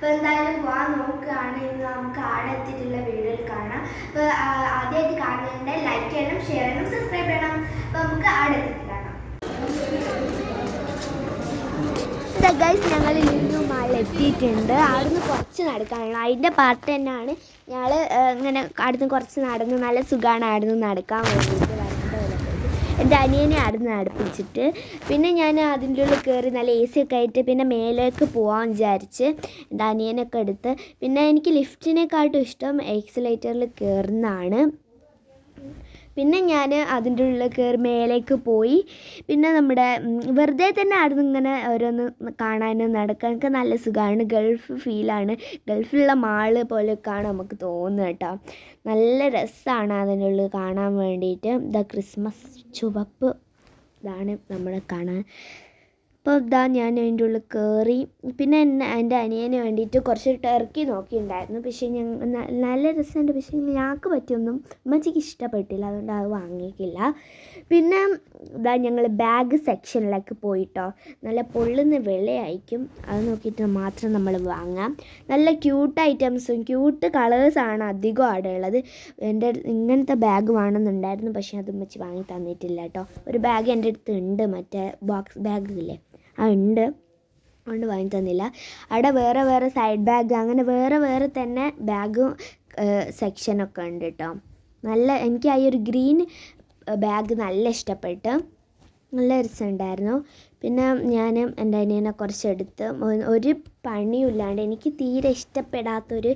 അപ്പോൾ എന്തായാലും പോകാൻ നോക്കുകയാണ്. ഇന്ന് നമുക്ക് ആടെ എത്തിയിട്ടുള്ള വീഡിയോയിൽ കാണാം. അപ്പോൾ ആദ്യമായിട്ട് കാണുന്നുണ്ട് ലൈക്ക് ചെയ്യണം ഷെയർ ചെയ്യണം സബ്സ്ക്രൈബ് ചെയ്യണം. അപ്പോൾ നമുക്ക് ആടെ ഗൈസ് ഞങ്ങൾ ലുലു മാളിൽ എത്തിയിട്ടുണ്ട്. അവിടുന്ന് കുറച്ച് നടക്കാനുള്ള അതിന്റെ പാർട്ട് തന്നെയാണ് ഞങ്ങൾ ഇങ്ങനെ അവിടുന്ന് കുറച്ച് നടന്ന് നല്ല സുഖമാണ് അവിടുന്ന് നടക്കാൻ വേണ്ടിയിട്ട്. എന്റെ അനിയനെ അവിടുന്ന് അടുപ്പിച്ചിട്ട് പിന്നെ ഞാൻ അതിന്റെ ഉള്ളിൽ കയറി നല്ല എ സി ഒക്കെ ആയിട്ട് പിന്നെ മേലേക്ക് പോകാൻ വിചാരിച്ച് എന്റെ അനിയനൊക്കെ എടുത്ത് പിന്നെ എനിക്ക് ലിഫ്റ്റിനെക്കാട്ടും ഇഷ്ടം എക്സലേറ്ററിൽ കയറുന്നതാണ്. പിന്നെ ഞാൻ അതിന്റെ ഉള്ളിൽ കയറി മേലേക്ക് പോയി. പിന്നെ നമ്മുടെ വെറുതെ തന്നെ അവിടെ ഇങ്ങനെ ഓരോന്ന് കാണാനും നടക്കാൻ. ഒക്കെ നല്ല സുഖമാണ് ഗൾഫ് ഫീലാണ്. ഗൾഫിലുള്ള മാൾ പോലെയൊക്കെയാണ് നമുക്ക് തോന്നുന്നത് കേട്ടോ. നല്ല രസമാണ് അതിന്റെ ഉള്ളിൽ കാണാൻ വേണ്ടിയിട്ട്. ദ ക്രിസ്മസ് ചുവപ്പ് ഇതാണ് നമ്മൾ കാണാൻ. അപ്പോൾ ഇതാ ഞാൻ അതിന്റെ ഉള്ളിൽ കയറി പിന്നെ എന്നെ എന്റെ അനിയന് വേണ്ടിയിട്ട് കുറച്ച് ടർക്കി നോക്കിയിട്ടുണ്ടായിരുന്നു. പക്ഷേ ഞങ്ങൾ നല്ല രസമുണ്ട്. പക്ഷേ ഞങ്ങൾക്ക് പറ്റിയൊന്നും ഉമ്മച്ചിക്ക് ഇഷ്ടപ്പെട്ടില്ല. അതുകൊണ്ട് അത് വാങ്ങിക്കില്ല പിന്നെ ഇതാ ഞങ്ങൾ ബാഗ് സെക്ഷനിലേക്ക് പോയിട്ടോ. നല്ല പൊള്ളുന്ന വെള്ളയായിരിക്കും. അത് നോക്കിയിട്ട് മാത്രം നമ്മൾ വാങ്ങാം. നല്ല ക്യൂട്ട് ഐറ്റംസും ക്യൂട്ട് കളേഴ്സാണ് അധികം അവിടെ ഉള്ളത്. എന്റെ ഇങ്ങനത്തെ ബാഗ് വേണമെന്നുണ്ടായിരുന്നു. പക്ഷേ അത് ഉമ്മച്ചി വാങ്ങി തന്നിട്ടില്ല കേട്ടോ. ഒരു ബാഗ് എന്റെ അടുത്ത് ഉണ്ട്. മറ്റേ ബോക്സ് ബാഗ് ഇല്ലേ? ഉണ്ട്. അതുകൊണ്ട് വാങ്ങി തന്നില്ല. അവിടെ വേറെ വേറെ സൈഡ് ബാഗ് അങ്ങനെ വേറെ വേറെ തന്നെ ബാഗും സെക്ഷനൊക്കെ ഉണ്ട് കേട്ടോ നല്ല എനിക്ക് ആ ഒരു ഗ്രീൻ ബാഗ് നല്ല ഇഷ്ടപ്പെട്ട് നല്ല രസമുണ്ടായിരുന്നു പിന്നെ ഞാൻ എന്റെ അനിയനെ കുറച്ച് എടുത്ത് ഒരു പണിയില്ലാണ്ട് എനിക്ക് തീരെ ഇഷ്ടപ്പെടാത്തൊരു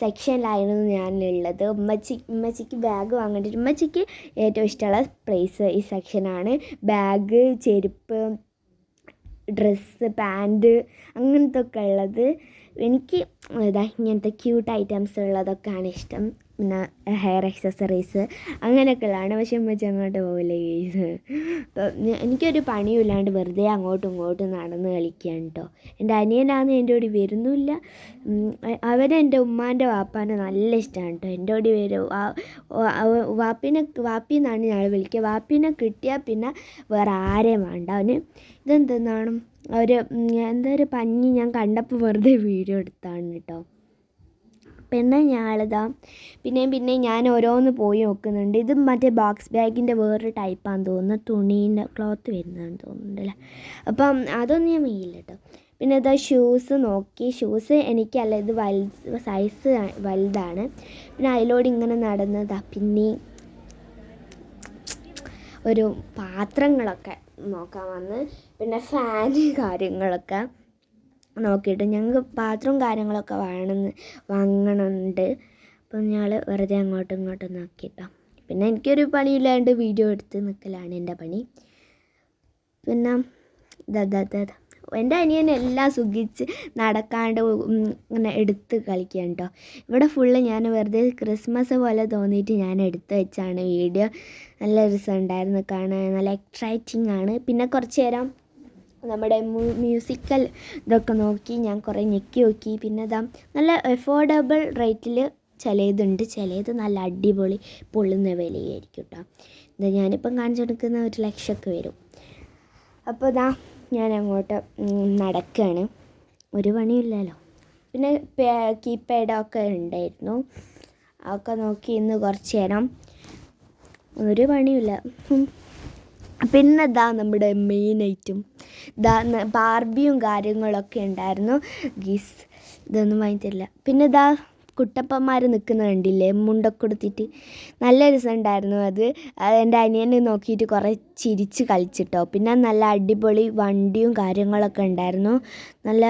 സെക്ഷനിലായിരുന്നു ഞാനുള്ളത്. ഉമ്മച്ചി ഉമ്മച്ചിക്ക് ബാഗ് വാങ്ങേണ്ടിട്ട് ഉമ്മച്ചിക്ക് ഏറ്റവും ഇഷ്ടമുള്ള പ്ലേസ് ഈ സെക്ഷനാണ് ബാഗ് ചെരുപ്പ് ഡ്രസ്സ് പാന്റ് അങ്ങനത്തെ ഒക്കെ ഉള്ളത്. എനിക്ക് ഇതാ ഇങ്ങനത്തെ ക്യൂട്ട് ഐറ്റംസ് ഉള്ളതൊക്കെയാണ് ഇഷ്ടം. പിന്നെ ഹെയർ എക്സസറീസ് അങ്ങനെയൊക്കെയുള്ളതാണ്. പക്ഷെ ഉമ്മച്ചി അങ്ങോട്ട് പോകില്ല ഗെയ്സ് അപ്പം എനിക്കൊരു പണിയും ഇല്ലാണ്ട് വെറുതെ അങ്ങോട്ടും ഇങ്ങോട്ടും നടന്ന് കളിക്കുകയാണ് കേട്ടോ എന്റെ അനിയനാന്ന് എന്റെ കൂടി എന്റെ അവനെന്റെ ഉമ്മാന്റെ വാപ്പാനെ നല്ല ഇഷ്ടമാണ് കേട്ടോ എന്റെ കൂടി വരും. വാപ്പിനെ വാപ്പി എന്നാണ് ഞങ്ങൾ വിളിക്കുക. വാപ്പിനെ കിട്ടിയാൽ പിന്നെ വേറെ ആരെയും വേണ്ട. അവന് ഇതെന്താണ് ഉം, എന്തോ ഒരു പഞ്ഞി ഞാൻ കണ്ടപ്പോൾ വെറുതെ വീഡിയോ എടുത്താണ് കേട്ടോ പിന്നെ ഞാളിതാ. പിന്നെയും പിന്നെയും ഞാൻ ഓരോന്ന് പോയി നോക്കുന്നുണ്ട്. ഇത് മറ്റേ ബോക്സ് ബാഗിന്റെ വേറൊരു ടൈപ്പാന്ന് തോന്നുന്നു. തുണീന്റെ ക്ലോത്ത് വരുന്നതെന്ന് തോന്നുന്നുണ്ട് അല്ലേ? അപ്പം അതൊന്നും ഞാൻ മെയിൽ കേട്ടോ പിന്നെ ഇതാ ഷൂസ് നോക്കി. ഷൂസ് എനിക്കല്ല ഇത് വലുത് സൈസ് വലുതാണ്. പിന്നെ അതിലൂടെ ഇങ്ങനെ നടന്നതാ. പിന്നെ ഒരു പാത്രങ്ങളൊക്കെ നോക്കാൻ വന്ന്. പിന്നെ ഫാന് കാര്യങ്ങളൊക്കെ. നോക്കിയിട്ട് ഞങ്ങൾക്ക് പാത്രവും കാര്യങ്ങളൊക്കെ വേണമെന്ന് വാങ്ങണമുണ്ട് അപ്പം ഞങ്ങൾ വെറുതെ അങ്ങോട്ടും ഇങ്ങോട്ടും നോക്കിയിട്ടോ. പിന്നെ എനിക്കൊരു പണിയില്ലാണ്ട് വീഡിയോ എടുത്ത് നിൽക്കലാണ് എന്റെ പണി. പിന്നെ ദാ ദാ ദാ ദാ. എന്റെ അനിയൻ എല്ലാം സുഖിച്ച് നടക്കാണ്ട് ഇങ്ങനെ എടുത്ത് കളിക്കുകയാണ് കേട്ടോ. ഇവിടെ ഫുള്ള് ഞാൻ വെറുതെ ക്രിസ്മസ് പോലെ തോന്നിയിട്ട് ഞാൻ എടുത്ത് വെച്ചാണ് വീഡിയോ. നല്ല രസമുണ്ടായിരുന്നു കാണാൻ നല്ല എക്സൈറ്റിംഗ് ആണ്. പിന്നെ കുറച്ച് നേരം നമ്മുടെ മ്യൂസിക്കൽ ഇതൊക്കെ നോക്കി ഞാൻ കുറേ ഞെക്കി നോക്കി. പിന്നെ ഇതാ നല്ല എഫോർഡബിൾ റേറ്റിൽ ചിലതുണ്ട്. ചിലത് നല്ല അടിപൊളി പൊള്ളുന്ന വിലയായിരിക്കും കേട്ടോ ഇത് ഞാനിപ്പം കാണിച്ചു കൊടുക്കുന്ന ഒരു ലക്ഷമൊക്കെ വരും. അപ്പോൾ ഇതാ ഞാൻ അങ്ങോട്ട് നടക്കുകയാണ് ഒരു പണിയില്ലല്ലോ. പിന്നെ കീപാഡൊക്കെ ഉണ്ടായിരുന്നു. അതൊക്കെ നോക്കി ഇന്ന് കുറച്ച് നേരം. ഒരു പണിയില്ല. പിന്നെ ഇതാ നമ്മുടെ മെയിൻ ഐറ്റം ഇതാ ബാർബിയും കാര്യങ്ങളൊക്കെ ഉണ്ടായിരുന്നു. ഗീസ് ഇതൊന്നും വാങ്ങിത്തരില്ല പിന്നെ ഇതാ കുട്ടപ്പന്മാർ നിൽക്കുന്ന കണ്ടില്ലേ മുണ്ടൊക്കെ കൊടുത്തിട്ട് നല്ല രസമുണ്ടായിരുന്നു അത്. എന്റെ അനിയനെ നോക്കിയിട്ട് കുറേ ചിരിച്ച് കളിച്ചിട്ടോ. പിന്നെ നല്ല അടിപൊളി വണ്ടിയും കാര്യങ്ങളൊക്കെ ഉണ്ടായിരുന്നു. നല്ല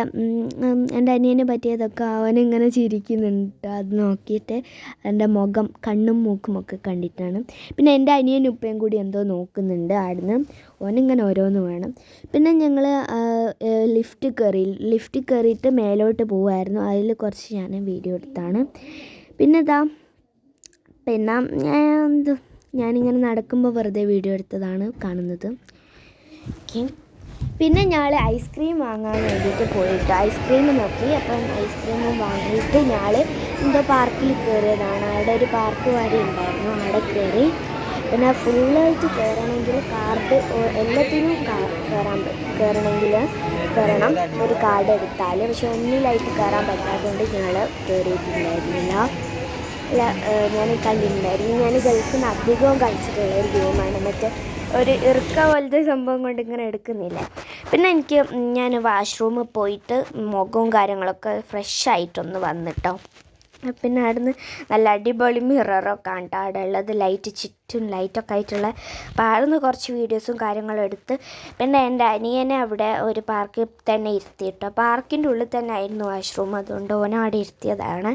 എന്റെ അനിയനെ പറ്റിയതൊക്കെ അവനിങ്ങനെ ചിരിക്കുന്നുണ്ട്. അത് നോക്കിയിട്ട് എന്റെ മുഖം കണ്ണും മൂക്കും ഒക്കെ കണ്ടിട്ടാണ്. പിന്നെ എന്റെ അനിയനും ഉപ്പയും കൂടി എന്തോ നോക്കുന്നുണ്ട് ആടുന്ന് ഓനിങ്ങനെ ഓരോന്ന് വേണം. പിന്നെ ഞങ്ങൾ ലിഫ്റ്റ് കയറി ലിഫ്റ്റ് കയറിയിട്ട് മേലോട്ട് പോവായിരുന്നു. അതിൽ കുറച്ച് ഞാൻ വീഡിയോ എടുത്താണ്. പിന്നെ ഇതാ പിന്നെ ഞാൻ എന്ത് ഞാനിങ്ങനെ നടക്കുമ്പോൾ വെറുതെ വീഡിയോ എടുത്തതാണ് കാണുന്നത്. ഓക്കെ. പിന്നെ ഞങ്ങൾ ഐസ്ക്രീം വാങ്ങാൻ വേണ്ടിയിട്ട് പോയിട്ട് ഐസ്ക്രീം നോക്കി. അപ്പം ഐസ്ക്രീം വാങ്ങിയിട്ട് ഞങ്ങൾ എന്തോ പാർക്കിൽ കയറിയതാണ് അവിടെ ഒരു പാർക്ക് വരെ ഉണ്ടായിരുന്നു. അവിടെ കയറി പിന്നെ ഫുള്ളായിട്ട് കയറണമെങ്കിൽ കാർഡ് എല്ലാത്തിനും കയറാൻ കയറണമെങ്കിൽ കയറണം ഒരു കാർഡ് എടുത്താൽ പക്ഷെ ഒന്നിലായിട്ട് കയറാൻ പറ്റാത്തതുകൊണ്ട് ഞങ്ങൾ കയറിയിട്ടുണ്ടായിരുന്നില്ല അല്ല ഞാൻ കണ്ടിട്ടുണ്ടായിരുന്നു. ഞാൻ ഗൾഫിൽ നിന്ന് അധികവും കളിച്ചിട്ടുള്ള ഒരു ഗെയിമാണ് മറ്റേ ഒരു ഇറുക്ക പോലത്തെ സംഭവം കൊണ്ട് ഇങ്ങനെ എടുക്കുന്നില്ല. പിന്നെ എനിക്ക് ഞാൻ വാഷ്റൂമിൽ പോയിട്ട് മുഖവും കാര്യങ്ങളൊക്കെ ഫ്രഷ് ആയിട്ടൊന്ന് വന്നിട്ടോ. പിന്നെ അവിടുന്ന് നല്ല അടിപൊളി മിററൊക്കെ ആണ് അവിടെ ഉള്ളത് ലൈറ്റ് ചുറ്റും ലൈറ്റൊക്കെ ആയിട്ടുള്ള. അപ്പോൾ അവിടുന്ന് കുറച്ച് വീഡിയോസും കാര്യങ്ങളും എടുത്ത്. പിന്നെ എന്റെ അനിയനെ അവിടെ ഒരു പാർക്കിൽ തന്നെ ഇരുത്തി കേട്ടോ പാർക്കിന്റെ ഉള്ളിൽ തന്നെ ആയിരുന്നു വാഷ്റൂം അതുകൊണ്ട് ഓന അവിടെ ഇരുത്തിയതാണ്.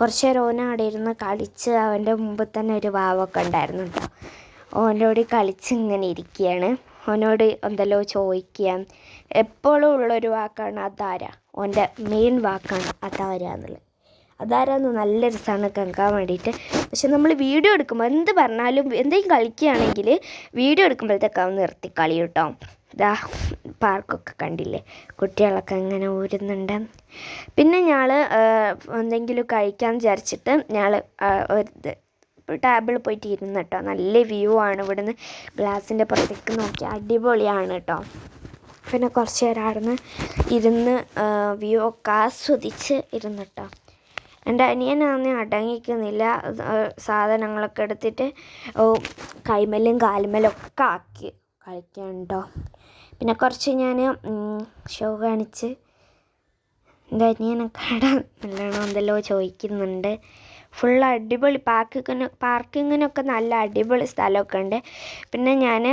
കുറച്ച് നേരം ഓന അവിടെ ഇരുന്ന് കളിച്ച് അവന്റെ മുമ്പിൽ തന്നെ ഒരു വാവൊക്കെ ഉണ്ടായിരുന്നു കേട്ടോ ഓന്റെ കളിച്ച് ഇങ്ങനെ ഇരിക്കുകയാണ്. ഓനോട് എന്തല്ലോ ചോദിക്കുക. എപ്പോഴും ഉള്ളൊരു വാക്കാണ് അതാര. ഓന്റെ മെയിൻ വാക്കാണ് അതാര എന്നുള്ളത്. അതാരാന്ന് നല്ല രസമാണ് കേൾക്കാൻ വേണ്ടിയിട്ട്. പക്ഷെ നമ്മൾ വീഡിയോ എടുക്കുമ്പോൾ എന്ത് പറഞ്ഞാലും എന്തെങ്കിലും കളിക്കുകയാണെങ്കിൽ വീഡിയോ എടുക്കുമ്പോഴത്തേക്ക് അവൻ നിർത്തി കളി കേട്ടോ. ഇതാ പാർക്കൊക്കെ കണ്ടില്ലേ? കുട്ടികളൊക്കെ അങ്ങനെ ഊരുന്നുണ്ട്. പിന്നെ ഞങ്ങൾ എന്തെങ്കിലും കഴിക്കാൻ വിചാരിച്ചിട്ട് ഞങ്ങൾ ഒരു ടേബിൾ പോയിട്ട് ഇരുന്ന് കേട്ടോ. നല്ല വ്യൂ ആണ് ഇവിടുന്ന്. ഗ്ലാസിന്റെ പുറത്തേക്ക് നോക്കി അടിപൊളിയാണ് കേട്ടോ. പിന്നെ കുറച്ച് നേരം അവിടുന്ന് ഇരുന്ന് വ്യൂ ഒക്കെ ആസ്വദിച്ച് ഇരുന്ന് കേട്ടോ. എന്റെ അനിയനാണെങ്കിൽ അടങ്ങിക്കുന്നില്ല. സാധനങ്ങളൊക്കെ എടുത്തിട്ട് കൈമലും കാൽമലും ഒക്കെ ആക്കി കളിക്കണ്ടോ പിന്നെ കുറച്ച് ഞാൻ ഷോ കാണിച്ച് എന്റെ അനിയനൊക്കെ അവിടെ നല്ലോണം എന്തെല്ലോ ചോദിക്കുന്നുണ്ട്. ഫുൾ അടിപൊളി പാർക്കിങ്ങിന് പാർക്കിങ്ങിനൊക്കെ നല്ല അടിപൊളി സ്ഥലമൊക്കെ ഉണ്ട്. പിന്നെ ഞാൻ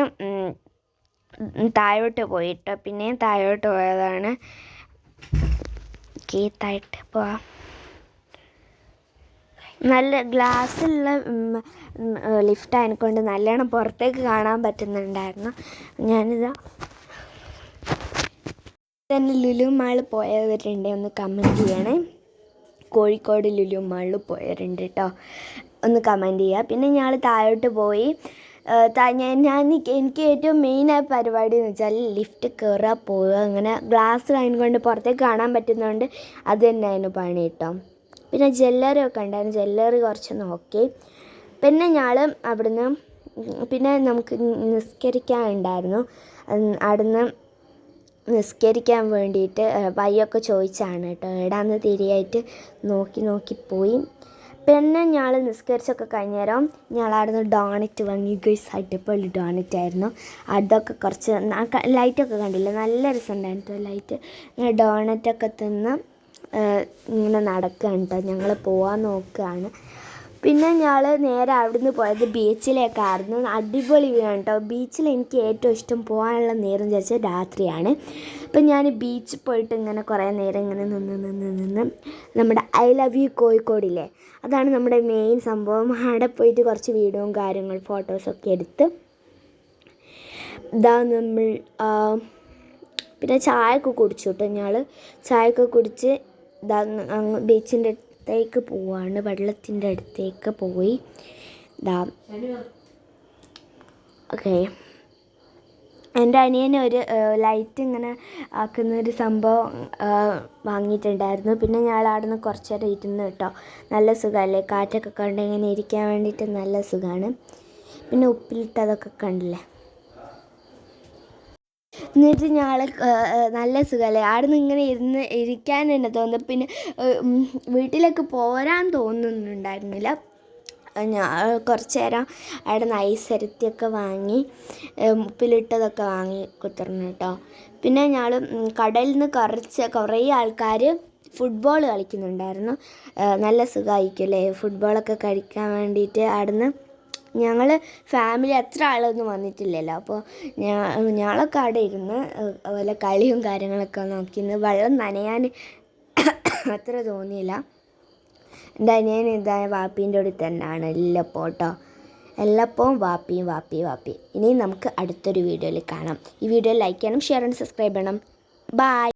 താഴോട്ട് പോയിട്ടോ പിന്നെയും താഴോട്ട് പോയതാണ്. കീത്തായിട്ട് പോവാം. നല്ല ഗ്ലാസ്സുള്ള ലിഫ്റ്റ് കൊണ്ട് നല്ലോണം പുറത്തേക്ക് കാണാൻ പറ്റുന്നുണ്ടായിരുന്നു. ഞാനിതാ തന്നെ ലുലു മാൾ പോയവരുണ്ട് ഒന്ന് കമന്റ് ചെയ്യണേ. കോഴിക്കോട് ലുലു മാളിൽ പോയവരുണ്ട് കേട്ടോ ഒന്ന് കമന്റ് ചെയ്യുക പിന്നെ ഞങ്ങൾ താഴോട്ട് പോയി ഞാൻ ഞാൻ എനിക്ക് ഏറ്റവും മെയിനായ പരിപാടി എന്ന് വെച്ചാൽ ലിഫ്റ്റ് കയറുക പോവുക. അങ്ങനെ ഗ്ലാസ് കൊണ്ട് പുറത്തേക്ക് കാണാൻ പറ്റുന്നതുകൊണ്ട് അത് തന്നെയായിരുന്നു പണി കേട്ടോ പിന്നെ ജ്വല്ലറി ഒക്കെ ഉണ്ടായിരുന്നു. ജ്വല്ലറി കുറച്ച് നോക്കി. പിന്നെ ഞങ്ങൾ അവിടുന്ന് പിന്നെ നമുക്ക് നിസ്കരിക്കാൻ ഉണ്ടായിരുന്നു. അവിടുന്ന് നിസ്കരിക്കാൻ വേണ്ടിയിട്ട് വയ്യൊക്കെ ചോദിച്ചാണ് കേട്ടോ. എവിടാന്ന് തിരിയായിട്ട് നോക്കി നോക്കി പോയി. പിന്നെ ഞങ്ങൾ നിസ്കരിച്ചൊക്കെ കഴിഞ്ഞേരം ഞങ്ങൾ അവിടുന്ന് ഡോണറ്റ് വാങ്ങി. ഗൈസ് അടിപൊളി ഡോണറ്റ് ആയിരുന്നു. അതൊക്കെ കുറച്ച് ലൈറ്റൊക്കെ കണ്ടില്ല? നല്ല രസമുണ്ടായിരുന്നു ലൈറ്റ് ഡോണറ്റൊക്കെ തിന്ന് ഇങ്ങനെ നടക്കുകയാണ് കേട്ടോ ഞങ്ങൾ പോവാൻ നോക്കുകയാണ് പിന്നെ ഞങ്ങൾ നേരെ അവിടുന്ന് പോയത് ബീച്ചിലേക്കായിരുന്നു. അടിപൊളി വ്യൂ ആണ് കേട്ടോ ബീച്ചിൽ എനിക്ക് ഏറ്റവും ഇഷ്ടം പോകാനുള്ള നേരം വിചാരിച്ചാൽ രാത്രിയാണ്. അപ്പം ഞാൻ ബീച്ചിൽ പോയിട്ട് ഇങ്ങനെ കുറേ നേരം ഇങ്ങനെ നിന്ന് നിന്ന് നിന്ന് നമ്മുടെ ഐ ലവ് യു കോഴിക്കോടില്ലേ? അതാണ് നമ്മുടെ മെയിൻ സംഭവം. അവിടെ പോയിട്ട് കുറച്ച് വീഡിയോയും കാര്യങ്ങളും ഫോട്ടോസൊക്കെ എടുത്ത് ഇതാ നമ്മൾ പിന്നെ ചായയൊക്കെ കുടിച്ചു കേട്ടോ ഞങ്ങൾ ചായയൊക്കെ കുടിച്ച് അങ്ങ് ബീച്ചിന്റെ അടുത്തേക്ക് പോവാണ്. വെള്ളത്തിന്റെ അടുത്തേക്ക് പോയി. ഇതാ ഓക്കെ. എന്റെ അനിയന് ഒരു ലൈറ്റ് ഇങ്ങനെ ആക്കുന്ന ഒരു സംഭവം വാങ്ങിയിട്ടുണ്ടായിരുന്നു. പിന്നെ ഞങ്ങൾ അവിടെ നിന്ന് കുറച്ച് നേരം ഇരുന്ന് കേട്ടോ. നല്ല സുഖമല്ലേ? കാറ്റൊക്കെ കണ്ട് ഇങ്ങനെ ഇരിക്കാൻ വേണ്ടിയിട്ട് നല്ല സുഖമാണ് പിന്നെ ഉപ്പിലിട്ടതൊക്കെ കണ്ടില്ലേ? എന്നിട്ട് ഞങ്ങൾ നല്ല സുഖമല്ലേ അവിടെ നിന്ന് ഇങ്ങനെ ഇരുന്ന് ഇരിക്കാൻ തന്നെ തോന്നുന്നു. പിന്നെ വീട്ടിലൊക്കെ പോരാൻ തോന്നുന്നുണ്ടായിരുന്നില്ല. ഞാൻ കുറച്ച് നേരം അവിടെ നിന്ന് ഐസ് വാങ്ങി ഉപ്പിലിട്ടതൊക്കെ വാങ്ങി കുത്തിർന്നു കേട്ടോ. പിന്നെ ഞങ്ങൾ കടലിൽ നിന്ന് കുറച്ച് കുറേ ആൾക്കാർ ഫുട്ബോൾ കളിക്കുന്നുണ്ടായിരുന്നു. നല്ല സുഖമായിരിക്കും അല്ലേ? ഫുട്ബോളൊക്കെ കളിക്കാൻ വേണ്ടിയിട്ട് അവിടുന്ന് ഞങ്ങൾ ഫാമിലി അത്ര ആളൊന്നും വന്നിട്ടില്ലല്ലോ. അപ്പോൾ ഞങ്ങളൊക്കെ അവിടെ ഇരുന്ന് അതുപോലെ കളിയും കാര്യങ്ങളൊക്കെ നോക്കിയിരുന്നു വെള്ളം നനയാൻ അത്ര തോന്നിയില്ല. എന്റെ അനിയൻ ഇതായ വാപ്പീന്റെ കൂടെ തന്നെയാണ്. എല്ലപ്പോൾ കേട്ടോ എല്ലപ്പോഴും വാപ്പിയും വാപ്പി വാപ്പി ഇനി നമുക്ക് അടുത്തൊരു വീഡിയോയിൽ കാണാം. ഈ വീഡിയോ ലൈക്ക് ചെയ്യണം ഷെയർ ചെയ്യണം സബ്സ്ക്രൈബ് ചെയ്യണം. ബായ്